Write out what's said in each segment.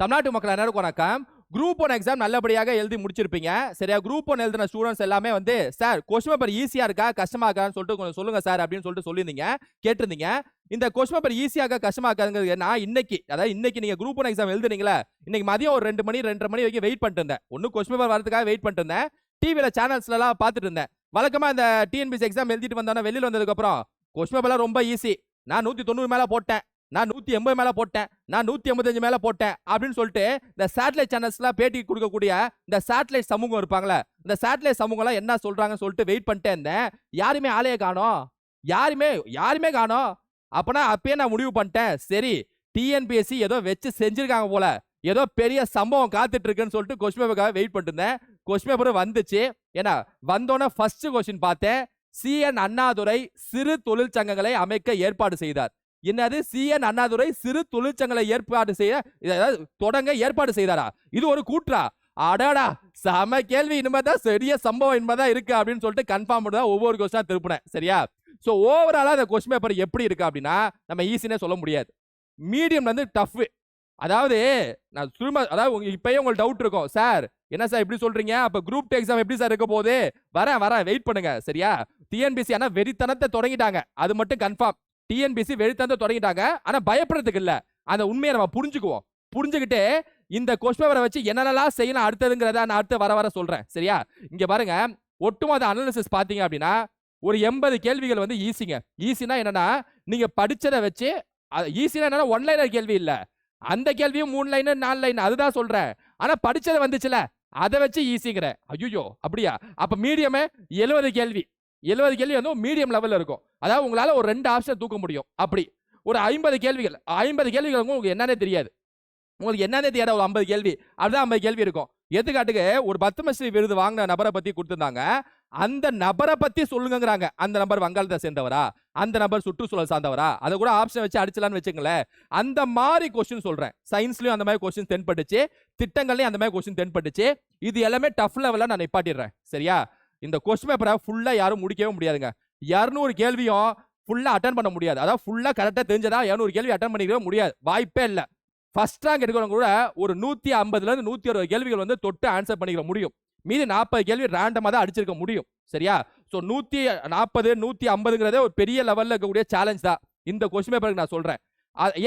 தமிழ்நாட்டு மக்கள் எல்லாருக்கும் வணக்கம். குரூப் ஒன் எக்ஸாம் நல்லபடியாக எழுதி முடிச்சிருப்பீங்க. சரியா? குரூப் ஒன் எழுதின ஸ்டூடெண்ட்ஸ் எல்லாமே வந்து சார் கொஸ்டின் பேப்பர் ஈஸியா இருக்கா? கஷ்டமா இருக்கான்னு சொல்லிட்டு கொஞ்சம் சொல்லுங்க சார் அப்படின்னு சொல்லிட்டு சொல்லியிருந்தீங்க. கேட்டிருந்தீங்க. இந்த கொஸ்டின் பேப்பர் ஈஸியாக கஷ்டமா இருக்காங்கிறது நான் இன்னைக்கு அதாவது இன்னைக்கு நீங்க குரூப் ஒன் எக்ஸாம் எழுதுனீங்களா இன்னைக்கு மதியம் ஒரு ரெண்டு மணி ரெண்டரை மணி வரைக்கும் வெயிட் பண்ணிட்டு இருந்தேன். ஒன்னும் கொஸ்டின் பேப்பர் வரதுக்காக வெயிட் பண்ணிட்டு இருந்தேன். டிவியில சேனல்ஸ்ல எல்லாம் பார்த்துட்டு இருந்தேன். வழக்கமா இந்த டிஎன்பிசி எக்ஸாம் எழுதிட்டு வந்தோன்னா வெளியில வந்ததுக்கு அப்புறம் கொஸ்டின் பேப்பர்லாம் ரொம்ப ஈஸி நான் நூத்தி தொண்ணூறு மேல போட்டேன். நான் நூத்தி எண்பது மேல போட்டேன். நான் நூத்தி எண்பத்தஞ்சு மேல போட்டேன். அப்படின்னு சொல்லிட்டு இந்த சேட்டலைட் சேனல்ஸ்லாம் பேட்டி கொடுக்கக்கூடிய இந்த சேட்டலைட் சமூகம் இருப்பாங்களே இந்த சேட்டலைட் சமூகம்லாம் என்ன சொல்றாங்கன்னு சொல்லிட்டு வெயிட் பண்ணிட்டே இருந்தேன். யாருமே ஆளையே காணோம். யாருமே யாருமே காணோம். அப்பனா அப்பயே நான் முடிவு பண்ணிட்டேன். சரி டிஎன்பிஎஸ்சி ஏதோ வச்சு செஞ்சிருக்காங்க போல. ஏதோ பெரிய சம்பவம் காத்துட்டு இருக்குன்னு சொல்லிட்டு கொஸ்டின் பேப்பருக்காக வெயிட் பண்ணிட்டு இருந்தேன். கொஸ்டின் பேப்பர் வந்துச்சு. ஏன்னா வந்தோன்னே ஃபர்ஸ்ட் கொஸ்டின் பார்த்தேன். சிஎன் அண்ணாதுரை சிறு தொழிற்சங்கங்களை அமைக்க ஏற்பாடு செய்தார். என்னது? சிஎன் அண்ணாதுரை சிறு தொழிற்சங்களை ஏற்பாடு செய்ய தொடங்க ஏற்பாடு செய்தாரா? இது ஒரு கூற்றா? அடாடா! செம கேள்வி. இனிமேதான் பெரிய சம்பவம் இனிமேதான் இருக்கு அப்படின்னு சொல்லிட்டு கன்ஃபார்ம் பண்ணி தான் ஒவ்வொரு கொஸ்டினா திருப்பினேன். சரியா? சோ ஓவராலா அந்த கொஸ்டின் பேப்பர் எப்படி இருக்கு அப்படின்னா நம்ம ஈஸினே சொல்ல முடியாது. மீடியம் வந்து டஃப் அதாவது நான் திரும்ப அதாவது உங்க இப்பயே உங்களுக்கு டவுட் இருக்கும். சார் என்ன சார் இப்படி சொல்றீங்க? அப்ப குரூப் எக்ஸாம் எப்படி சார் இருக்க போகுது? வரேன் வரேன். வெயிட் பண்ணுங்க. சரியா? டிஎன்பிசி ஆனா வெறித்தனத்தை தொடங்கிட்டாங்க. அது மட்டும் கன்ஃபார்ம் டிஎன்பிசி வெளித்தந்த தொடங்கிட்டாங்க. ஆனா பயப்படுறதுக்கு இல்ல. அந்த உண்மையை நம்ம புரிஞ்சுக்குவோம். புரிஞ்சுக்கிட்டு இந்த கொஸ்டின் பேப்பரை வச்சு என்னென்னலாம் செய்யணும் அடுத்ததுங்கிறத நான் அடுத்து வர வர சொல்றேன். சரியா? இங்க பாருங்க. ஒட்டுமொத்த அனாலிசிஸ் பாத்தீங்க அப்படின்னா ஒரு எண்பது கேள்விகள் வந்து ஈஸிங்க ஈஸினா என்னன்னா நீங்க படிச்சதை வச்சு ஈஸினா என்னன்னா ஒன்லைனர் கேள்வி இல்ல. அந்த கேள்வியும் மூணு லைனு நாலு லைன் அதுதான் சொல்றேன். ஆனா படிச்சது வந்துச்சுல அதை வச்சு ஈஸிங்கிற ஐயோ அப்படியா? அப்ப மீடியமே எழுபது கேள்வி. எழுபது கேள்வி வந்து மீடியம் லெவலில் இருக்கும். அதாவது உங்களால ஒரு ரெண்டு ஆப்ஷன் தூக்க முடியும். அப்படி. ஒரு ஐம்பது கேள்விகள். ஐம்பது கேள்விகள் உங்களுக்கு என்னன்னே தெரியாது. உங்களுக்கு என்னன்னே தெரியாத ஒரு ஐம்பது கேள்வி. அதுதான் ஐம்பது கேள்வி இருக்கும். எடுத்துக்காட்டுக்கு ஒரு பத்மஸ்ரீ விருது வாங்கின நபரை பற்றி கொடுத்துருந்தாங்க. அந்த நபரை பற்றி சொல்லுங்கிறாங்க அந்த நபர் வங்காளத்தை சேர்ந்தவரா? அந்த நபர் சுற்றுச்சூழல் சார்ந்தவரா? அதை கூட ஆப்ஷன் வச்சு அடிச்சலான்னு வச்சுங்களேன் அந்த மாதிரி கொஸ்டின் சொல்கிறேன் சயின்ஸ்லையும் அந்த மாதிரி கொஸ்டின் தென்பட்டுச்சு. திட்டங்கள்லையும் அந்த மாதிரி கொஸ்டின் தென்பட்டுச்சு. இது எல்லாமே டஃப் லெவலில் நான் நிப்பாட்டிடுறேன். சரியா? இந்த கொஸ்டின் பேப்பரை ஃபுல்லா யாரும் முடிக்கவே முடியாதுங்க. இரநூறு கேள்வியும் ஃபுல்லா அட்டன் பண்ண முடியாது. அதாவது ஃபுல்லா கரெக்டா தெரிஞ்சதா இரநூறு கேள்வி அட்டன் பண்ணிக்கவே முடியாது. வாய்ப்பே இல்லை. ஃபர்ஸ்ட் ரேங்க் எடுக்கிறவங்க கூட ஒரு நூத்தி ஐம்பதுல இருந்து நூத்தி அறுபது கேள்விகள் வந்து தொட்டு ஆன்சர் பண்ணிக்க முடியும். மீதி நாற்பது கேள்வி ரேண்டமாக தான் அடிச்சிருக்க முடியும். சரியா? ஸோ நூத்தி நாற்பது நூத்தி ஐம்பதுங்கிறதே ஒரு பெரிய லெவல்ல இருக்கக்கூடிய சேலஞ்ச் தான். இந்த கொஸ்டின் பேப்பருக்கு நான் சொல்றேன்.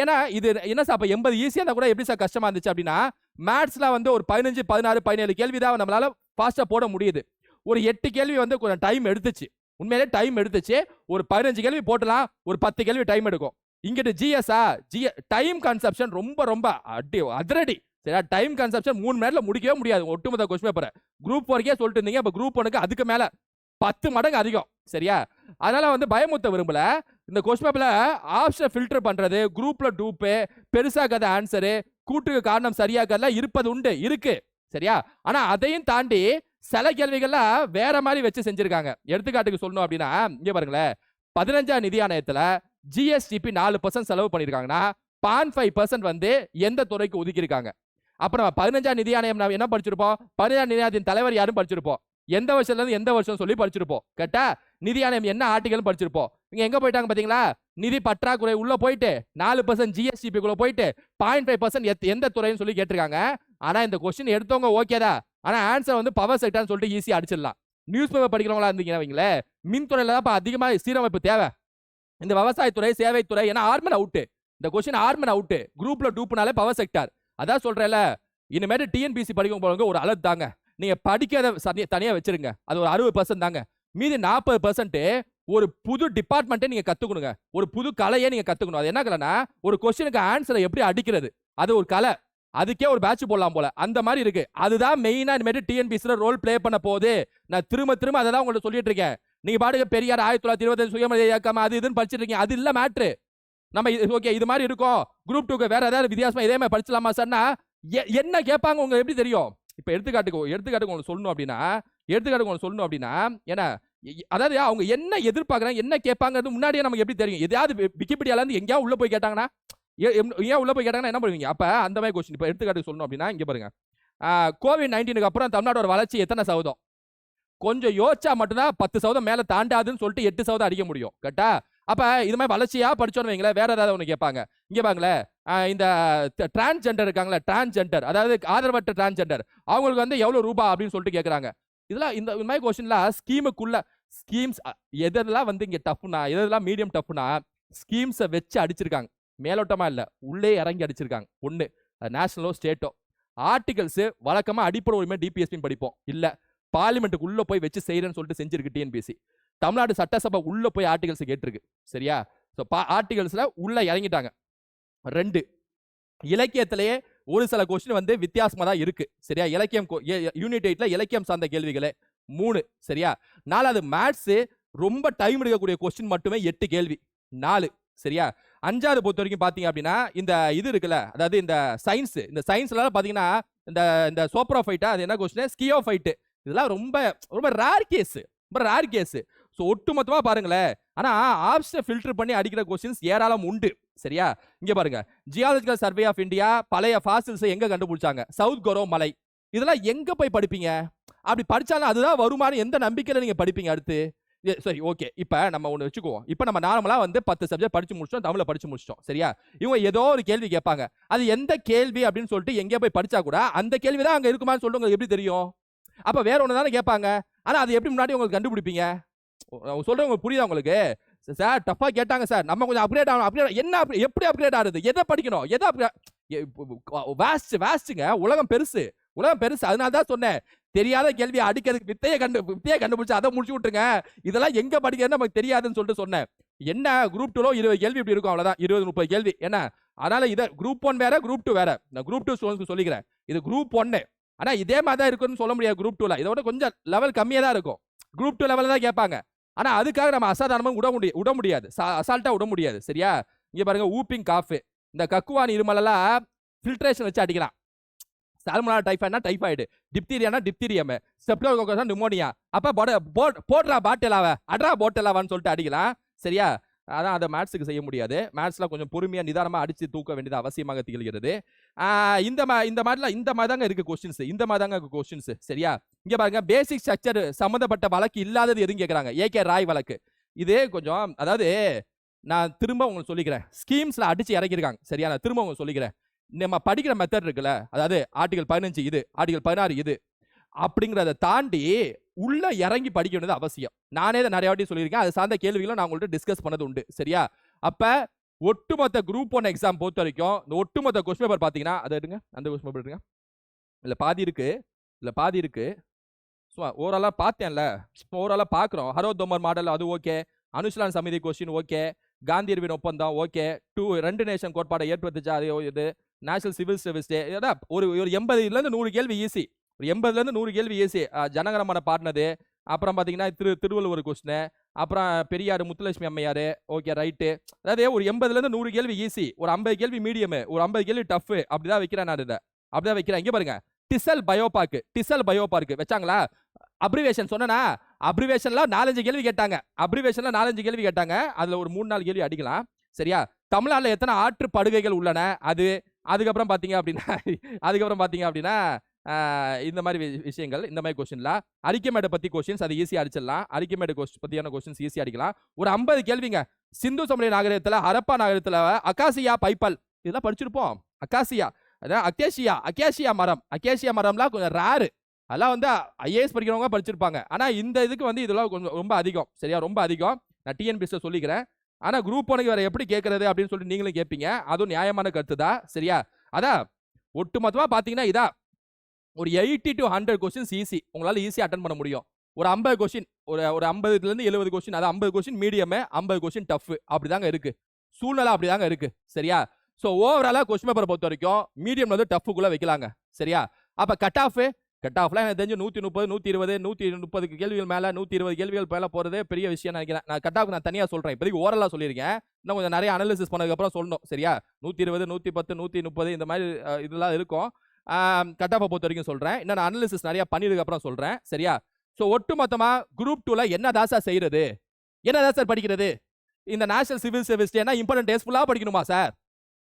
ஏன்னா இது என்ன சார் அப்ப எண்பது ஈஸியா இருந்தா கூட எப்படி சார் கஷ்டமா இருந்துச்சு அப்படின்னா மேத்ஸில் வந்து ஒரு பதினஞ்சு பதினாறு பதினேழு கேள்வி தான் நம்மளால ஃபாஸ்டா போட முடியுது. ஒரு எட்டு கேள்வி வந்து கொஞ்சம் டைம் எடுத்துச்சு. உண்மையிலே டைம் எடுத்துச்சு. ஒரு பதினஞ்சு கேள்வி போட்டலாம். ஒரு பத்து கேள்வி டைம் எடுக்கும். இங்கிட்டு ஜிஎஸ்ஆ ஜிஎ டைம் கன்சப்ஷன் ரொம்ப ரொம்ப அடி அதிரடி. சரியா? டைம் கன்சப்ஷன் மூணு மணி நேரத்துல முடிக்கவே முடியாது. ஒட்டுமொத்த கொஸ்டின் பேப்பரை குரூப் வரைக்கே சொல்லிட்டு இருந்தீங்க. இப்போ குரூப் ஒனுக்கு அதுக்கு மேல பத்து மடங்கு அதிகம். சரியா? அதனால வந்து பயமுத்த விரும்பல. இந்த கொஸ்டின் பேப்பரில் ஆப்ஷன் ஃபில்டர் பண்றது குரூப்ல டூப்பு பெருசாக்காத ஆன்சரு கூட்டுக்கு காரணம் சரியாக்கல இருப்பது உண்டு இருக்கு. சரியா? ஆனா அதையும் தாண்டி சில கேள்விகள்லாம் வேற மாதிரி வச்சு செஞ்சிருக்காங்க. எடுத்துக்காட்டுக்கு சொல்லணும் அப்படின்னா இங்கே பாருங்களேன் பதினஞ்சாம் நிதி ஆணையத்துல ஜிஎஸ்டிபி நாலு பர்சன்ட் செலவு பண்ணிருக்காங்கன்னா பான் ஃபைவ் பர்சன்ட் வந்து எந்த துறைக்கு ஒதுக்கியிருக்காங்க? அப்புறம் பதினஞ்சாம் நிதி ஆணையம் என்ன படிச்சிருப்போம்? பதினஞ்சாம் நிதி ஆணையத்தின் தலைவர் யாரும் படிச்சிருப்போம். எந்த வருஷத்துல இருந்து எந்த வருஷம் சொல்லி படிச்சிருப்போம். கேட்டா நிதி ஆணையம் என்ன ஆர்டிகல் படிச்சிருப்போம். இங்க எங்க போயிட்டாங்க பாத்தீங்களா? நிதி பற்றாக்குறை உள்ள போயிட்டு நாலு பர்சன்ட் ஜிஎஸ்டிபி குள்ள போயிட்டு பாயிண்ட் ஃபைவ் பர்சன்ட் எந்த துறைன்னு சொல்லி கேட்டிருக்காங்க. ஆனா இந்த கொஸ்டின் எடுத்தவங்க ஓகேதா ஆனா ஆன்சர் வந்து பவர் செக்டர்னு சொல்லிட்டு ஈஸியா அடிச்சிடலாம். நியூஸ் பேப்பர் படிக்கிறவங்களா இருந்தீங்கன்னா வைங்களேன் மின்துறையில் தான் இப்போ அதிகமா சீரமைப்பு தேவை. இந்த விவசாயத்துறை சேவைத்துறை ஏன்னா ஆர்மன் அவுட்டு இந்த கொஸ்டின் ஆர்மன் அவுட்டு குரூப்ல டூப்புனாலே பவர் செக்டார் அதான் சொல்றேன்ல இனிமேட்டு டிஎன்பிசி படிக்கும் போகிறவங்க ஒரு அளவு தாங்க. நீங்க படிக்காத தனியாக தனியா வச்சிருங்க. அது ஒரு அறுபது பர்சன்ட் தாங்க. மீதி நாற்பது பர்சன்ட்டு ஒரு புது டிபார்ட்மெண்ட்டே நீங்க கத்துக்கணுங்க. ஒரு புது கலையே நீங்க கத்துக்கணும். அது என்ன கலைனா ஒரு கொஸ்டினுக்கு ஆன்சரை எப்படி அடிக்கிறது? அது ஒரு கலை. அதுக்கே ஒரு பேட்ச் போடலாம் போல. அந்த மாதிரி இருக்கு. அதுதான் மெயினா இனிமேட்டு டிஎன்பிசியில் ரோல் ப்ளே பண்ண போகுது நான் திரும்ப திரும்ப அதை தான் உங்கள்ட்ட சொல்லிட்டு இருக்கேன். நீங்க பாடுங்க பெரியார் ஆயிரத்தி தொள்ளாயிரத்தி இருபத்தஞ்சு சுயமரியாதை இயக்கம் அது இதுன்னு படிச்சிட்டு இருக்கீங்க. அது இல்ல மேட்ரு நம்ம ஓகே இது மாதிரி இருக்கும். குரூப் டூக்கு வேற ஏதாவது வித்தியாசமா இதே மாதிரி படிச்சலாமா சார்னா என்ன கேட்பாங்க உங்களுக்கு எப்படி தெரியும்? இப்போ எடுத்துக்காட்டுக்கு எடுத்துக்காட்டுக்கு உங்களுக்கு சொல்லணும் அப்படின்னா எடுத்துக்காட்டுக்கு உங்களுக்கு சொல்லணும் அப்படின்னா ஏன்னா அதாவது அவங்க என்ன எதிர்பார்க்குறாங்க என்ன கேட்பாங்கிறது முன்னாடியே நமக்கு எப்படி தெரியும்? எதையாவது விக்கிபீடியாலேருந்து இருந்து எங்கேயாவது உள்ளே போய் கேட்டாங்கன்னா ஏன் உள்ள போய் கேட்டாங்கன்னா என்ன பண்ணுவீங்க? அப்ப அந்த மாதிரி கொஸ்டின் இப்போ எடுத்துக்காட்டுக்கு சொல்லணும் அப்படின்னா இங்க பாருங்க. கோவிட் நைன்டீனுக்கு அப்புறம் தமிழ்நாடோட வளர்ச்சி எத்தனை சதவீதம்? கொஞ்சம் யோசிச்சா மட்டும்தான் பத்து சதவீதம் மேல தாண்டாதுன்னு சொல்லிட்டு எட்டு சதவீதம் அடிக்க முடியும். கரெக்டா அப்ப இது மாதிரி வளர்ச்சியா படிச்சோன்னு வைங்களேன் வேற ஏதாவது ஒன்று கேட்பாங்க. இங்க பாங்களேன் இந்த டிரான்ஸ்ஜெண்டர் இருக்காங்களா டிரான்ஸ்ஜெண்டர் அதாவது ஆதரவற்ற டிரான்ஸ்ஜெண்டர் அவங்களுக்கு வந்து எவ்வளவு ரூபா அப்படின்னு சொல்லிட்டு கேட்குறாங்க. இதெல்லாம் இந்த இந்த மாதிரி கொஸ்டின்லாம் ஸ்கீமுக்குள்ள ஸ்கீம்ஸ் எதெல்லாம் வந்து இங்க டஃப்னா எதெல்லாம் மீடியம் டஃப்னா ஸ்கீம்ஸை வச்சு அடிச்சிருக்காங்க. மேலோட்டமா இல்ல. உள்ளே இறங்கி அடிச்சிருக்காங்க. ஒன்று நேஷனலோ ஸ்டேட்டோ ஆர்டிகல்ஸு வழக்கமா அடிப்படை உரிமை டிபிஎஸ்பின்னு படிப்போம். இல்ல பார்லிமெண்ட்டுக்கு உள்ள போய் வச்சு செய்யறேன்னு சொல்லிட்டு செஞ்சிருக்கு டிஎன்பிஎஸ்சி தமிழ்நாடு சட்டசபை உள்ள போய் ஆர்டிகல்ஸ் கேட்டிருக்கு. சரியா? ஸோ ஆர்டிகல்ஸ்ல உள்ள இறங்கிட்டாங்க. ரெண்டு இலக்கியத்திலேயே ஒரு சில கொஸ்டின் வந்து வித்தியாசமா தான் இருக்கு. சரியா? இலக்கியம் யூனிட் எயிட்டில் இலக்கியம் சார்ந்த கேள்விகளே. மூணு சரியா? நாலாவது மேத்ஸு ரொம்ப டைம் எடுக்கக்கூடிய கொஸ்டின் மட்டுமே எட்டு கேள்வி. நாலு சரியா? அஞ்சாவது பொறுத்த வரைக்கும் பார்த்தீங்க அப்படின்னா இந்த இது இருக்குல்ல அதாவது இந்த சயின்ஸ் இந்த சயின்ஸ்லாம் பாத்தீங்கன்னா இந்த இந்த சோப்ரோஃபைட்டா அது என்ன கொஸ்டின் ஸ்கியோஃபைட்டு இதெல்லாம் ரொம்ப ரொம்ப ரேர் கேஸ் ரொம்ப ரேர் கேஸ் ஸோ ஒட்டுமொத்தமாக பாருங்களேன். ஆனா ஆப்ஷனை ஃபில்டர் பண்ணி அடிக்கிற கொஸ்டின்ஸ் ஏராளம் உண்டு. சரியா? இங்க பாருங்க. ஜியாலஜிக்கல் சர்வே ஆஃப் இந்தியா பழைய ஃபாசில்ஸை எங்க கண்டுபிடிச்சாங்க? சவுத் கொரோ மலை. இதெல்லாம் எங்க போய் படிப்பீங்க? அப்படி படிச்சாலும் அதுதான் வருமானம் எந்த நம்பிக்கையில நீங்க படிப்பீங்க அடுத்து? சரி ஓகே. இப்போ நம்ம ஒன்று வச்சுக்குவோம். இப்போ நம்ம நார்மலாக வந்து பத்து சப்ஜெக்ட் படித்து முடிச்சிட்டோம் தமிழை படித்து முடிச்சிட்டோம். சரியா? இவங்க ஏதோ ஒரு கேள்வி கேட்பாங்க. அது எந்த கேள்வி அப்படின்னு சொல்லிட்டு எங்கேயோ போய் படித்தா கூட அந்த கேள்வி தான் அங்கே இருக்குமான்னு சொல்லிட்டு உங்களுக்கு எப்படி தெரியும்? அப்போ வேற ஒன்று தானே கேட்பாங்க. ஆனால் அது எப்படி முன்னாடி உங்களுக்கு கண்டுபிடிப்பீங்க? அவங்க புரியுதா உங்களுக்கு? சார் டஃப்பாக கேட்டாங்க சார் நம்ம கொஞ்சம் அப்கிரேட் ஆகணும் அப்கிரேட் என்ன upgrade- எப்படி அப்கிரேட் ஆகுது எதை படிக்கணும்? எதை அப்கிரேட் வேஸ்ட் வேஸ்ட்டுங்க உலகம் பெருசு. உலகம் பெருசு. அதனால தான் சொன்னேன். தெரியாத கேள்வியை அடிக்கிறதுக்கு வித்தையை கண்டு வித்தையை கண்டுபிடிச்சு அதை முடிச்சு விட்டுருங்க. இதெல்லாம் எங்க படிக்கிறதுன்னு நமக்கு தெரியாதுன்னு சொல்லிட்டு சொன்னேன். என்ன குரூப் டூல இருபது கேள்வி இப்படி இருக்கும். அவ்வளோதான் இருபது முப்பது கேள்வி. என்ன? அதனால இதை குரூப் ஒன் வேற குரூப் டூ வேற. நான் குரூப் டூ ஸ்டூடெண்ட்ஸ்க்கு சொல்லிக்கிறேன். இது குரூப் ஒன்னு ஆனா இதே மாதிரி தான் இருக்குன்னு சொல்ல முடியாது குரூப் டூல இதோட கொஞ்சம் லெவல் கம்மியா தான் இருக்கும். குரூப் டூ லெவலில் தான் கேட்பாங்க. ஆனா அதுக்காக நம்ம அசாதாரணமா விட முடியும் விட முடியாது. அசால்ட்டா விட முடியாது. சரியா? இங்க பாருங்க ஊப்பிங் காஃபு இந்த கக்குவான் இருமலெல்லாம் ஃபில்ட்ரேஷன் வச்சு அடிக்கலாம். சால்மனா டைஃபாய்ட்னா டைஃபாய்டு டிப்தீரியானா டிப்தீரியம் ஸ்டெப்லோகோகஸ்னா நிமோனியா அப்ப போட போட்- போடுறா பாட்டிலாவ அட்ரா போட்டலாவான்னு சொல்லிட்டு அடிக்கலாம். சரியா? அதான் அதை மேட்ஸுக்கு செய்ய முடியாது. மேட்ஸில் கொஞ்சம் பொறுமையா நிதானமா அடிச்சு தூக்க வேண்டியது அவசியமாக திகழ்கிறது. இந்த மா இந்த மாதிரிலாம் இந்த மாதிரி தாங்க இருக்கு கொஸ்டின்ஸ் இந்த மாதிரி தாங்க கொஸ்டின்ஸ் சரியா? இங்க பாருங்க பேசிக் ஸ்ட்ரக்சர் சம்மந்தப்பட்ட வழக்கு இல்லாதது எதுவும் கேக்குறாங்க. ஏகே ராய் வழக்கு. இது கொஞ்சம் அதாவது நான் திரும்ப உங்களுக்கு சொல்லிக்கிறேன். ஸ்கீம்ஸில் அடிச்சு இறக்கியிருக்காங்க. சரியா? நான் திரும்ப உங்களுக்கு சொல்லிக்கிறேன். நம்ம படிக்கிற மெத்தட் இருக்குல்ல அதாவது ஆர்டிகல் பதினஞ்சு இது ஆர்டிகல் பதினாறு இது அப்படிங்கிறத தாண்டி உள்ள இறங்கி படிக்க வேண்டியது அவசியம். நானே இதை நிறைய வாட்டி சொல்லியிருக்கேன். அது சார்ந்த கேள்விகளும் நான் உங்கள்கிட்ட டிஸ்கஸ் பண்ணது உண்டு. சரியா? அப்போ ஒட்டுமொத்த குரூப் ஒன் எக்ஸாம் பொறுத்த வரைக்கும் இந்த ஒட்டுமொத்த கொஸ்டின் பேப்பர் பார்த்தீங்கன்னா அதை எடுங்க. அந்த கொஸ்டின் பேப்பர் எடுங்க. இல்லை பாதி இருக்கு. இல்லை பாதி இருக்கு. சும்மா ஓவராலாக பார்த்தேன்ல. ஓவராலாக பார்க்குறோம். ஹரோ தோமர் மாடல் அது okay Anushilan Samiti question okay காந்தியர்வின் ஒப்பந்தம் ஓகே டூ ரெண்டு நேஷன் கோட்பாடை ஏற்படுத்துச்சா. அது இது. நேஷனல் சிவில் சர்வீஸ் டே ஒரு ஒரு எண்பதுலேருந்து நூறு கேள்வி ஈஸி ஒரு எண்பதுலேருந்து நூறு கேள்வி ஈஸி ஜனகரமான பாடினது. அப்புறம் பார்த்தீங்கன்னா திரு திருவள்ளுவர் கொஸ்டின் அப்புறம் பெரியார் முத்துலட்சுமி அம்மையார். ஓகே ரைட்டு அதாவது ஒரு எண்பதுலேருந்து நூறு கேள்வி ஈஸி ஒரு ஐம்பது கேள்வி மீடியம் ஒரு ஐம்பது கேள்வி டஃப் அப்படிதான் வைக்கிறேன் நான் இதை. அப்படிதான் வைக்கிறேன். இங்கே பாருங்க. டிசல் பயோபார்க் டிசல் பயோபார்க் வச்சாங்களா? அப்ரிவேஷன் சொன்னனா? அப்ரிவேஷன்ல நாலஞ்சு கேள்வி கேட்டாங்க. அப்ரிவேஷன்ல நாலஞ்சு கேள்வி கேட்டாங்க. அதுல ஒரு மூணு நாலு கேள்வி அடிக்கலாம். சரியா? தமிழ்நாட்டில் எத்தனை ஆற்று படுகைகள் உள்ளன? அது அதுக்கப்புறம் பார்த்தீங்க அப்படின்னா அதுக்கப்புறம் பார்த்தீங்க அப்படின்னா இந்த மாதிரி விஷயங்கள் இந்த மாதிரி கொஸ்டின்லாம் அரிக்கமேடை பற்றி கொஸ்டின்ஸ் அது ஈஸியாக அடிச்சிடலாம். அரிக்கமேடு கொஸ்டின் பத்தியான கொஸ்டின்ஸ் ஈஸியாக அடிக்கலாம். ஒரு ஐம்பது கேள்விங்க. சிந்து சமய நாகரிகத்தில் ஹரப்பா நாகரிகத்தில் அகாசியா பைப்பல். இதெல்லாம் படிச்சிருப்போம். அகாசியா அதான் அக்கேஷியா அக்கேஷியா மரம். அக்கேஷியா மரம்லாம் கொஞ்சம் ரேரு அதெல்லாம் வந்து ஐஏஎஸ் படிக்கிறவங்க படிச்சிருப்பாங்க. ஆனா இந்த இதுக்கு வந்து இதெல்லாம் கொஞ்சம் ரொம்ப அதிகம். சரியா? ரொம்ப அதிகம். நான் டிஎன்பிஎஸ்ல சொல்லிக்கிறேன். ஆனா குரூப் ஒனுக்கு வேற எப்படி கேட்குறது அப்படின்னு சொல்லிட்டு நீங்களும் கேட்பீங்க அதுவும் நியாயமான கருத்து தான் சரியா? அதான் ஒட்டுமொத்தமா பாத்தீங்கன்னா இதா. ஒரு eighty to hundred questions easy உங்களால ஈஸியாக அட்டன் பண்ண முடியும். ஒரு ஐம்பது கொஸ்டின் ஒரு ஒரு ஐம்பதுலேருந்து எழுபது கொஸ்டின் அது ஐம்பது கொஸ்டின் மீடியமு ஐம்பது கொஸ்டின் டஃப் அப்படிதாங்க இருக்கு. சூழ்நிலை அப்படிதாங்க இருக்கு. சரியா? ஸோ ஓவராலாக கொஸ்டின் பேப்பரை பொறுத்த வரைக்கும் மீடியமில் வந்து டஃப்புக்குள்ளே வைக்கலாங்க. சரியா? அப்போ கட் ஆஃபு கட் ஆஃப்லாம் எனக்கு தெரிஞ்சு நூற்றி முப்பது நூற்றி இருபது நூற்றி முப்பது கேள்விகள் மேலே நூற்றி இருபது கேள்விகள் மேலே போகிறதே பெரிய விஷயம் நினைக்கிறேன். நான் கட் ஆஃப் நான் தனியாக சொல்கிறேன் இப்போதைக்கு ஓரலாக சொல்லியிருக்கேன். இன்னும் கொஞ்சம் நிறைய அனாலிசிஸ் பண்ணதுக்கப்புறம் சொல்லணும். சரியா? நூற்றி இருபது நூற்றி பத்து நூற்றி முப்பது இந்த மாதிரி இதெல்லாம் இருக்கும். கட் ஆஃபை பொறுத்த வரைக்கும் சொல்கிறேன் இன்னும் நான் அனாலிசிஸ் நிறையா பண்ணியதுக்கப்புறம் சொல்கிறேன் சரியா? ஸோ ஒட்டு மொத்தமாக குரூப் டூவில் என்ன தாசா செய்கிறது என்ன தான் சார் படிக்கிறது? இந்த நேஷனல் சிவில் சர்வீஸ் என்ன இம்பார்ட்டன்ட் டேஸ் ஃபுல்லாக படிக்கணுமா சார்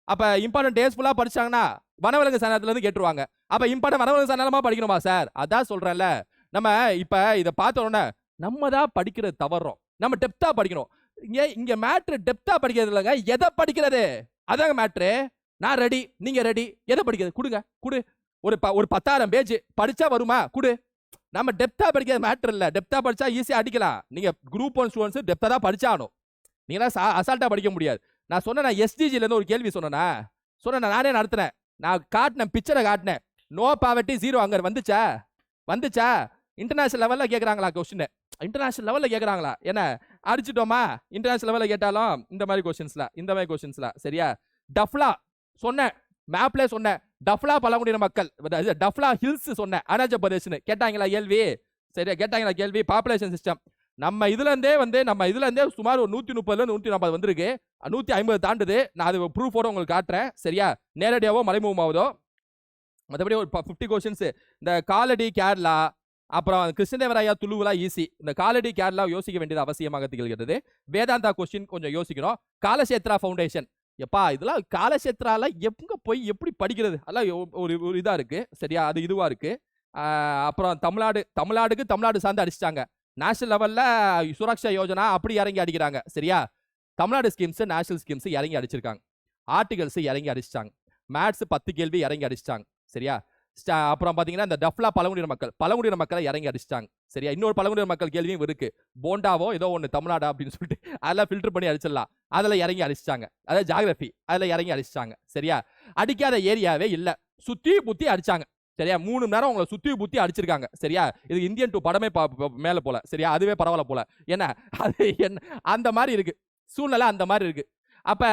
அப்போ இம்பார்ட்டன்ட் டேஸ் ஃபுல்லாக படிச்சாங்கன்னா வனவிலங்கு சரணத்துலேருந்து கேட்டுருவாங்க. அப்போ இம்பார்ட்டன் வனவிலங்கு சரணமா படிக்கணுமா சார் அதான் சொல்கிறேன்ல நம்ம இப்போ இதை பார்த்தோன்னே நம்ம தான் படிக்கிறது தவறோம். நம்ம டெப்த்தாக படிக்கணும். இங்கே இங்கே மேட்ரு டெப்த்தாக படிக்கிறது இல்லைங்க. எதை படிக்கிறது? அதாங்க மேட்ரு நான் ரெடி நீங்க ரெடி எதை படிக்கிறது? கொடுங்க. குடு. ஒரு ப- ஒரு பத்தாயிரம் பேஜ் படிச்சா வருமா? குடு. நம்ம டெப்தா படிக்கிறது மேட்ரு இல்ல. டெப்தா படிச்சா ஈஸியா அடிக்கலாம். நீங்க குரூப் ஒன் ஸ்டூடெண்ட்ஸ் டெப்தா தான் படிச்சாகணும். சா அசால்ட்டா படிக்க முடியாது. நான் சொன்னேன் எஸ்டிஜிலேருந்து ஒரு கேள்வி சொன்னேன்னா சொன்னேன் நானே நடத்தினேன். நான் காட்டினேன் பிக்சரை காட்டினேன். நோ பாவர்ட்டி ஜீரோ அங்கே வந்துச்சா? வந்துச்சா? இன்டர்நேஷனல் லெவல்ல கேட்குறாங்களா கொஸ்டின் இன்டர்நேஷனல் லெவல்ல கேட்குறாங்களா என்ன அடிச்சிட்டோமா? இன்டர்நேஷனல் லெவலில் கேட்டாலும் இந்த மாதிரி கொஸ்டின்ஸ்ல இந்த மாதிரி கொஸ்டின்ஸ்ல சரியா? டஃப்லா சொன்னேன். மேப்ல சொன்னேன். டஃப்லா பழங்குடியின மக்கள் இது டஃப்லா ஹில்ஸ் சொன்னேன். அருணாச்சல் பிரதேஷ்னு கேட்டாங்களா கேள்வி? சரியா கேட்டாங்களா கேள்வி? பாப்புலேஷன் சிஸ்டம் நம்ம இதுல இருந்தே வந்து நம்ம இதுல இருந்தே சுமார் ஒரு நூத்தி முப்பதுல நூற்றி நூத்தி நாற்பது வந்திருக்கு. நூத்தி ஐம்பது தாண்டுது. நான் அது ப்ரூஃபோட உங்களுக்கு காட்டுறேன். சரியா? நேரடியாவோ மறைமுகமாவதோ? மற்றபடி ஒரு ஃபிஃப்டி கொஸ்டின்ஸ் இந்த காலடி கேரளா அப்புறம் கிருஷ்ணதேவராயா துளுவலா ஈஸி இந்த காலடி கேரளா யோசிக்க வேண்டியது அவசியமாக திகழ்கிறது வேதாந்தா கொஸ்டின் கொஞ்சம் யோசிக்கணும் காலசேத்ரா ஃபவுண்டேஷன் எப்பா இதெல்லாம் காலசேத்ரால எங்க போய் எப்படி படிக்கிறது? அதெல்லாம் ஒரு ஒரு இதா இருக்கு. சரியா? அது இதுவா இருக்கு. அப்புறம் தமிழ்நாடு தமிழ்நாடுக்கு தமிழ்நாடு சார்ந்து அடிச்சிட்டாங்க. நேஷனல் லெவல்ல சுரக்ஷா யோஜனா அப்படி இறங்கி அடிக்கிறாங்க. சரியா? தமிழ்நாடு ஸ்கீம்ஸு நேஷனல் ஸ்கீம்ஸு இறங்கி அடிச்சிருக்காங்க. ஆர்டிகல்ஸு இறங்கி அடிச்சிட்டாங்க. மேத்ஸ் பத்து கேள்வி இறங்கி அடிச்சிட்டாங்க. சரியா? அப்புறம் பாத்தீங்கன்னா இந்த டஃப்லா பழங்குடியின மக்கள் பழங்குடியின மக்களை இறங்கி அடிச்சிட்டாங்க. சரியா? இன்னொரு பழங்குடியின மக்கள் கேள்வியும் இருக்கு. போண்டாவோ ஏதோ ஒன்று தமிழ்நாடா அப்படின்னு சொல்லிட்டு அதெல்லாம் ஃபில்டர் பண்ணி அடிச்சிடலாம். அதில் இறங்கி அடிச்சிட்டாங்க. அதாவது ஜாகிரபி அதில் இறங்கி அடிச்சிட்டாங்க. சரியா? அடிக்காத ஏரியாவே இல்லை. சுற்றி புத்தி அடிச்சாங்க. சரியா? மூணு மணி நேரம் உங்களை சுத்தி புத்தி அடிச்சிருக்காங்க. சரியா? இது இந்தியன் டூ படமே பா- மேல போல. சரியா? அதுவே பரவாயில்ல போல. என்ன? அது என்ன அந்த மாதிரி இருக்கு. சூழ்நிலை அந்த மாதிரி இருக்கு. அப்ப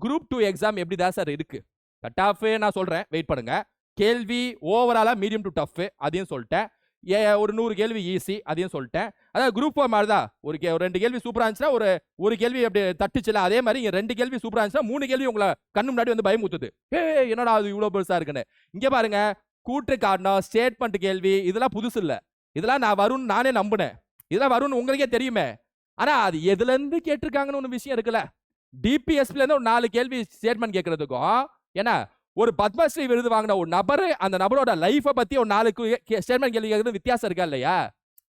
குரூப் டூ எக்ஸாம் எப்படி தான் சார் இருக்கு? கட் ஆஃப் நான் சொல்றேன். வெயிட் பண்ணுங்க. கேள்வி ஓவராலா மீடியம் டு டஃப் அதையும் சொல்லிட்டேன். ஏ ஒரு நூறு கேள்வி ஈஸி அதையும் சொல்லிட்டேன். அதாவது குரூப் ஃபோர் மாதிரி தான். ஒரு கே- ரெண்டு கேள்வி சூப்பரா இருந்துச்சுன்னா ஒரு ஒரு கேள்வி அப்படி தட்டுச்சுல அதே மாதிரி இங்க ரெண்டு கேள்வி சூப்பரா இருந்துச்சுன்னா மூணு கேள்வி உங்களை கண்ணு முன்னாடி வந்து பயமுத்துது ஏ என்னடா அது இவ்வளவு பெருசா இருக்குன்னு. இங்கே பாருங்க. கூற்று காரணம் ஸ்டேட்மெண்ட் கேள்வி இதெல்லாம் புதுசு இல்லை. இதெல்லாம் நான் வரும்னு நானே நம்பினேன். இதெல்லாம் வரும்னு உங்களுக்கே தெரியுமே. ஆனா அது எதுல இருந்து கேட்டிருக்காங்கன்னு ஒன்று விஷயம் இருக்குல்ல. டிபிஎஸ்பிலேருந்து ஒரு நாலு கேள்வி ஸ்டேட்மெண்ட் கேட்கறதுக்கும் ஏன்னா ஒரு பத்மஸ்ரீ விருது வாங்கின ஒரு நபர் அந்த நபரோட லைஃப்பை பத்தி ஒரு நாலு ஸ்டேட்மெண்ட் கேள்வி கேட்கறது வித்தியாசம் இருக்கா இல்லையா?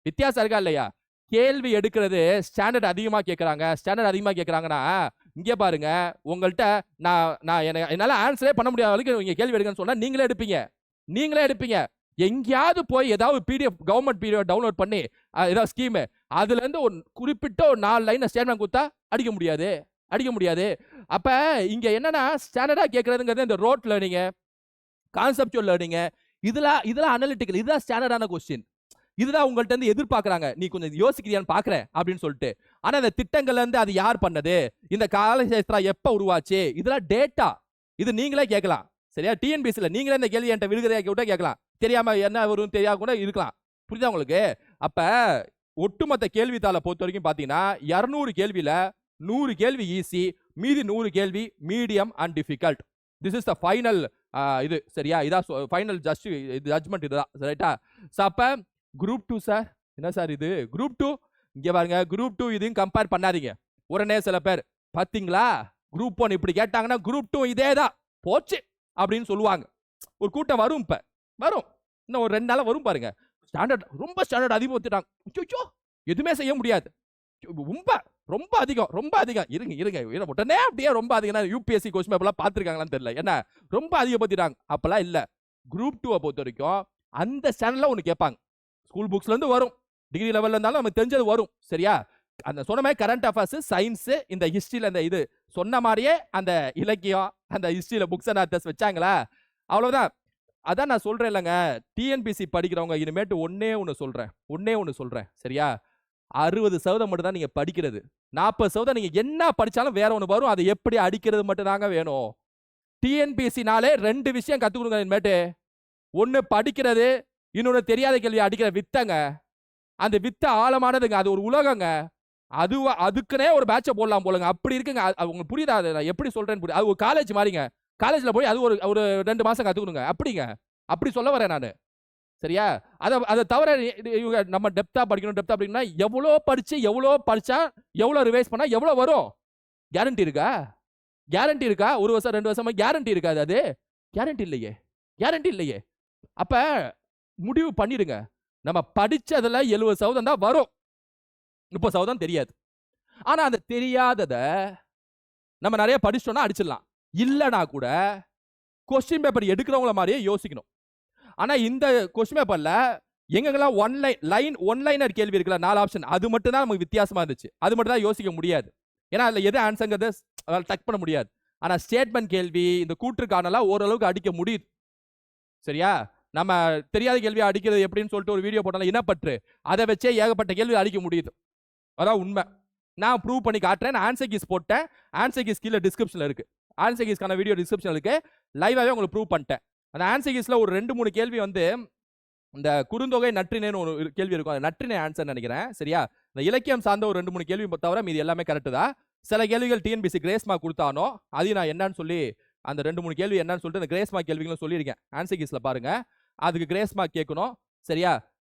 வித்தியாசம் இருக்கா இல்லையா? கேள்வி எடுக்கிறது ஸ்டாண்டர்ட் அதிகமா கேட்கறாங்க. ஸ்டாண்டர்ட் அதிகமா கேட்கறாங்கன்னா இங்கே பாருங்க உங்கள்கிட்ட நான் நான் எனக்கு என்னால் ஆன்சரே பண்ண முடியாத வரைக்கும் நீங்கள் கேள்வி எடுக்கன்னு சொன்னா நீங்களே எடுப்பீங்க. நீங்களே எடுப்பீங்க. எங்கேயாவது போய் ஏதாவது பிடிஎஃப் கவர்மெண்ட் பிடிஎஃப் டவுன்லோட் பண்ணி ஏதாவது ஸ்கீமு அதுல இருந்து ஒரு குறிப்பிட்ட ஒரு நாலு லைனை ஸ்டேட்மெண்ட் கொடுத்தா அடிக்க முடியாது. அடிக்க முடியாது. அப்ப இங்க என்னன்னா ஸ்டாண்டர்டா கேட்குறதுங்கிறது இந்த ரோட் லேர்னிங்கு கான்செப்டுவல் லேர்னிங்கு இதெல்லாம் இதெல்லாம் அனலிட்டிக்கல் இதுதான் ஸ்டாண்டர்டான கொஸ்டின் இதுதான் உங்கள்கிட்ட இருந்து எதிர்பார்க்குறாங்க. நீ கொஞ்சம் யோசிக்கிறியான்னு பார்க்குறேன் அப்படின்னு சொல்லிட்டு. ஆனா இந்த திட்டங்கள்ல இருந்து அது யார் பண்ணது? இந்த காலசேஸ்திரா எப்ப உருவாச்சு? இதெல்லாம் டேட்டா இது நீங்களே கேட்கலாம். சரியா? டிஎன்பிசில நீங்களே இந்த கேள்வி என்கிட்ட விழுகிறையா கூட கேட்கலாம். தெரியாம என்ன வரும் தெரியாம கூட இருக்கலாம். புரியுதா உங்களுக்கு? அப்ப ஒட்டுமொத்த கேள்வித்தாளை பொறுத்த வரைக்கும் பாத்தீங்கன்னா இரநூறு கேள்வியில் நூறு கேள்வி ஈஸி மீதி நூறு கேள்வி medium and difficult this is the final இது. சரியா? இதான் ஃபைனல் ஜஸ்ட் இது ஜட்மெண்ட் இதுதான் ரைட்டா ஸோ அப்போ குரூப் டூ சார் என்ன சார் இது? குரூப் டூ இங்கே பாருங்க. குரூப் டூ இதையும் கம்பேர் பண்ணாதீங்க. உடனே சில பேர் பார்த்தீங்களா குரூப் ஒன் இப்படி கேட்டாங்கன்னா குரூப் டூ இதே தான் போச்சு. அப்படின்னு சொல்லுவாங்க. ஒரு கூட்டம் வரும் இப்போ. வரும். இன்னும் ஒரு ரெண்டு நாளாக வரும் பாருங்க. ஸ்டாண்டர்ட் ரொம்ப ஸ்டாண்டர்ட் அதிகப்படுத்திட்டாங்க. ஐயோ எதுவுமே செய்ய முடியாது. ரொம்ப ரொம்ப அதிகம் ரொம்ப அதிகம். இருங்க இருங்க. உடனே அப்படியே ரொம்ப அதிகம். யூபிஎஸ்சி கொஸ்டின் பேப்பர்லாம் பார்த்துருக்காங்களான்னு தெரியல. என்ன ரொம்ப அதிகப்படுத்திட்டாங்க. அப்போல்லாம் இல்லை. குரூப் டூவை பொறுத்த வரைக்கும் அந்த சேனலில் ஒன்று கேட்பாங்க. ஸ்கூல் புக்ஸ்லேருந்து வரும். டிகிரி லெவல்ல இருந்தாலும் நமக்கு தெரிஞ்சது வரும். சரியா? அந்த சொன்ன மாதிரி கரண்ட் அஃபேர்ஸ் சயின்ஸு இந்த ஹிஸ்ட்ரியில் இந்த இது சொன்ன மாதிரியே அந்த இலக்கியம் அந்த ஹிஸ்ட்ரியில் புக்ஸ் அண்ட் ஆத்தர்ஸ் வச்சாங்களா? அவ்வளோதான் அதான் நான் சொல்கிறேன் இல்லைங்க. டிஎன்பிசி படிக்கிறவங்க இனிமேட்டு ஒன்றே ஒன்று சொல்கிறேன் ஒன்றே ஒன்று சொல்கிறேன் சரியா? அறுபது சதவீதம் மட்டும் தான் நீங்கள் படிக்கிறது. நாற்பது சதவீதம் நீங்கள் என்ன படித்தாலும் வேற ஒன்று வரும். அதை எப்படி அடிக்கிறது மட்டும் தாங்க வேணும். டிஎன்பிசினாலே ரெண்டு விஷயம் கற்றுக் கொடுங்க இனிமேட்டு. ஒன்று படிக்கிறது இன்னொன்று தெரியாத கேள்வி அடிக்கிற வித்தங்க. அந்த வித்த ஆழமானதுங்க. அது ஒரு உலகங்க. அது அதுக்குனே ஒரு பேட்சை போடலாம் போலங்க. அப்படி இருக்குங்க. அது- உங்களுக்கு புரியுதா? அதை நான் எப்படி சொல்கிறேன்னு புரியுது அது ஒரு காலேஜ் மாதிரிங்க காலேஜில் போய் அது ஒரு ஒரு ரெண்டு மாதம் கற்றுக்கணுங்க அப்படிங்க. அப்படி சொல்ல வரேன் நான். சரியா? அதை அதை தவிர இது- இவங்க நம்ம டெப்த்தாக படிக்கணும் டெப்த்தாக படிக்கணும்னா எவ்வளோ படித்து எவ்வளோ படித்தா எவ்வளோ ரிவைஸ் பண்ணால் எவ்வளோ வரும்? கேரண்டி இருக்கா? கேரண்டி இருக்கா? ஒரு வருஷம் ரெண்டு வருஷமா? கேரண்டி இருக்காது அது. கேரண்டி இல்லையே. கேரண்டி இல்லையே. அப்போ முடிவு பண்ணிடுங்க. நம்ம படித்ததில் எழுபது சதவீதம் தான் வரும். முப்பது சதவீதம் தெரியாது. ஆனா அந்த தெரியாதத நம்ம நிறைய படிச்சிட்டோம்னா அடிச்சிடலாம். இல்லனா கூட கொஸ்டின் பேப்பர் எடுக்கிறவங்கள மாதிரியே யோசிக்கணும். ஆனா இந்த கொஸ்டின் பேப்பர்ல எங்கெங்கெல்லாம் one line line one liner கேள்வி இருக்குல்ல நாலு ஆப்ஷன் அது மட்டும் தான் நமக்கு வித்தியாசமா இருந்துச்சு. அது மட்டும் தான் யோசிக்க முடியாது. ஏன்னா அதுல எது ஆன்சர்ங்கிறது அதால் டக் பண்ண முடியாது. ஆனா ஸ்டேட்மெண்ட் கேள்வி இந்த கூற்றுக்கானலாம் ஓரளவுக்கு அடிக்க முடியுது. சரியா? நம்ம தெரியாத கேள்வி அடிக்கிறது எப்படின்னு சொல்லிட்டு ஒரு வீடியோ போட்டாலும் இனப்பற்று. அதை வச்சே ஏகப்பட்ட கேள்வி அடிக்க முடியுது. அதான் உண்மை. நான் ப்ரூவ் பண்ணி காட்டுறேன். நான் ஆன்சர் கீஸ் போட்டேன். ஆன்சர் கீஸ் கீழே டிஸ்கிரிப்ஷனில் இருக்கு. ஆன்சர் கீஸ்க்கான வீடியோ டிஸ்கிரிப்ஷன் இருக்கு. லைவாகவே உங்களுக்கு ப்ரூவ் பண்ணிட்டேன். அந்த ஆன்சர் கீஸில் ஒரு ரெண்டு மூணு கேள்வி வந்து இந்த குறுந்தொகை நற்றினேன்னு ஒரு கேள்வி இருக்கும். அந்த நற்றினை ஆன்சர் நினைக்கிறேன். சரியா? இந்த இலக்கியம் சார்ந்த ஒரு ரெண்டு மூணு கேள்வி தவிர மீதி எல்லாமே கரெக்டு தான். சில கேள்விகள் டிஎன்பிசி கிரேஸ்மா கொடுத்தானோ அதையும் நான் என்னன்னு சொல்லி அந்த ரெண்டு மூணு கேள்வி என்னன்னு சொல்லிட்டு அந்த கிரேஸ்மா கேள்விகளும் சொல்லியிருக்கேன். ஆன்சர் கீஸில் பாருங்கள் அதுக்கு கிரேஸ்மா கேட்கணும். சரியா?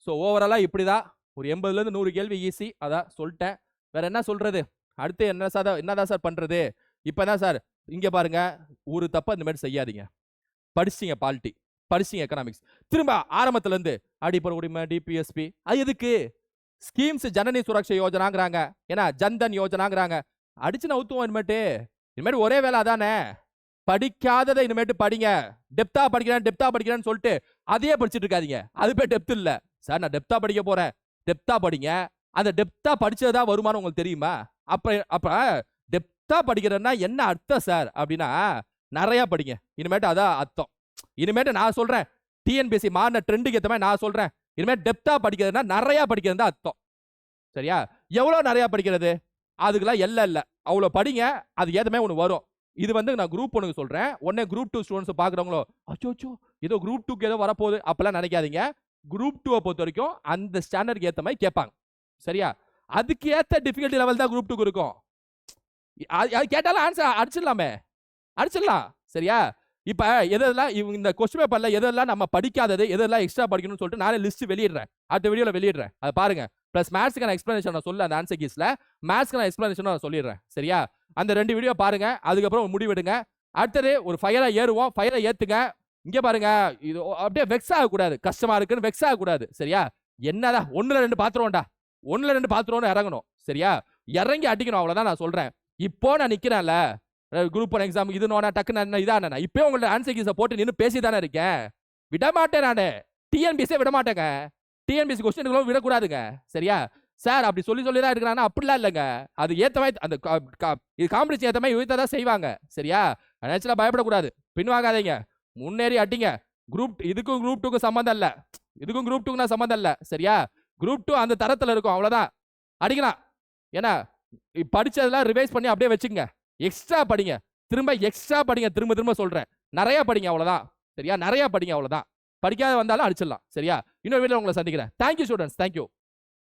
ஸோ ஓவராலாக இப்படி தான் ஒரு எண்பதுலேருந்து நூறு கேள்வி ஈஸி அதான் சொல்லிட்டேன் வேற என்ன சொல்றது? அடுத்து என்ன சார் என்னதான் சார் பண்றது? இப்பதான் சார்? இங்க பாருங்க. ஒரு தப்பு இந்த மாதிரி செய்யாதீங்க. படிச்சிங்க பாலிட்டி. படிச்சிங்க எக்கனாமிக்ஸ் திரும்ப ஆரம்பத்துல இருந்து அடிப்படை உரிமை டிபிஎஸ்பி அது எதுக்கு? ஸ்கீம்ஸ் ஜனனி சுரக்ஷா யோஜனாங்கிறாங்க. ஏன்னா ஜன்தன் யோஜனாங்கிறாங்க. அடிச்சு நான் ஊற்றுவோம் இனிமேட்டு. இனிமேட்டு ஒரே வேலை அதானே. படிக்காததை இனிமேட்டு படிங்க. டெப்தா படிக்கிறேன் டெப்தா படிக்கிறேன்னு சொல்லிட்டு அதையே படிச்சுட்டு இருக்காதீங்க. அது பேர் டெப்த் இல்ல. சார் நான் டெப்தா படிக்க போறேன். டெப்தா படிங்க. அந்த டெப்தா தான் வருமானம் உங்களுக்கு தெரியுமா? அப்ப அப்ப டெப்தா படிக்கிறேன்னா என்ன அர்த்தம் சார் அப்படின்னா நிறையா படிங்க. இனிமேட்டு அதான் அர்த்தம். இனிமேட்டு நான் சொல்றேன். டிஎன்பிஎஸ்சி மாறின ட்ரெண்டுக்கு ஏற்ற மாதிரி நான் சொல்றேன். இனிமேல் டெப்தா படிக்கிறதுனா நிறையா படிக்கிறது தான் அர்த்தம். சரியா? எவ்வளோ நிறையா படிக்கிறது? அதுக்கெல்லாம் எல்லாம் இல்லை. அவ்வளோ படிங்க. அது ஏத்தமே ஒன்று வரும். இது வந்து நான் குரூப் ஒன்றுக்கு சொல்கிறேன் உடனே குரூப் டூ ஸ்டூடெண்ட்ஸ் பார்க்குறவங்களோ அச்சோ அச்சோ ஏதோ குரூப் டூக்கு ஏதோ வரப்போகுது. அப்போல்லாம் நினைக்காதீங்க. குரூப் டூவை பொறுத்த வரைக்கும் அந்த ஸ்டாண்டர்டுக்கு ஏற்ற மாதிரி கேட்பாங்க. சரியா? அதுக்கு ஏற்ற டிஃபிகல்ட்டி லெவல் தான் குரூப் டூக்கு இருக்கும். அது கேட்டாலும் ஆன்சர் அடிச்சிடலாமே. அடிச்சிடலாம். சரியா? இப்போ எதெல்லாம் இவங்க இந்த கொஸ்டின் பேப்பரில் எதெல்லாம் நம்ம படிக்காதது எதெல்லாம் எக்ஸ்ட்ரா படிக்கணும்னு சொல்லிட்டு நானே லிஸ்ட் வெளியிடுறேன். அடுத்த வீடியோவில் வெளியிடுறேன். அதை பாருங்க. ப்ளஸ் மேத்ஸ்க்கான நான் நான் சொல்ல அந்த ஆன்சர் கீஸில் மேத்ஸ்க்கான எக்ஸ்ப்ளனேஷன் நான் சொல்லிடுறேன். சரியா? அந்த ரெண்டு வீடியோ பாருங்க. அதுக்கப்புறம் முடிவெடுங்க. அடுத்தது ஒரு ஃபயரை ஏறுவோம். ஃபயரை ஏத்துங்க. இங்கே பாருங்க இது அப்படியே வெக்ஸ் ஆகக்கூடாது. கஷ்டமா இருக்குன்னு வெக்ஸ் ஆகக்கூடாது. சரியா? என்னடா ஒன்றுல ரெண்டு பாத்திரம்டா? ஒன்றுல ரெண்டு பாத்திரம்னு இறங்கணும். சரியா? இறங்கி அடிக்கணும் அவ்வளோதான் நான் சொல்றேன். இப்போ நான் நிற்கிறேன்ல குரூப் ஒன் எக்ஸாம் இது நோனா டக்குன்னு என்ன இதான இப்போ உங்கள்ட்ட ஆன்சர் கீஸை போட்டு நின்று பேசி தானே இருக்கேன் விட மாட்டேன் நானு டிஎன்பிஎஸ்ஸே விட மாட்டேங்க டிஎன்பிஎஸ்சி கொஸ்டின்களும் விடக்கூடாதுங்க. சரியா? சார் அப்படி சொல்லி சொல்லி தான் இருக்கிறாங்கன்னா அப்படிலாம் இல்லைங்க. அது ஏற்ற மாதிரி அந்த கா- இது காம்படிஷன் ஏற்ற மாதிரி தான் செய்வாங்க. சரியா? நேச்சுரலாக பயப்படக்கூடாது. பின்வாங்காதீங்க. முன்னேறி அட்டிங்க குரூப் இதுக்கும் குரூப் டூக்கும் சம்மந்தம் இல்லை. இதுக்கும் குரூப் டூக்கும் சம்மந்தம் இல்லை. சரியா? குரூப் டூ அந்த தரத்தில் இருக்கும். அவ்வளோதான் அடிக்கலாம். ஏன்னா படித்ததெல்லாம் படிச்சதெல்லாம் ரிவைஸ் பண்ணி அப்படியே வச்சுக்கங்க. எக்ஸ்ட்ரா படிங்க. திரும்ப எக்ஸ்ட்ரா படிங்க. திரும்ப திரும்ப சொல்றேன். நிறையா படிங்க அவ்வளோதான் சரியா? நிறையா படிங்க அவ்வளோதான் படிக்காத வந்தாலும் அடிச்சிடலாம். சரியா? இன்னொரு வீட்டில் உங்களை சந்திக்கிறேன். Thank you students thank you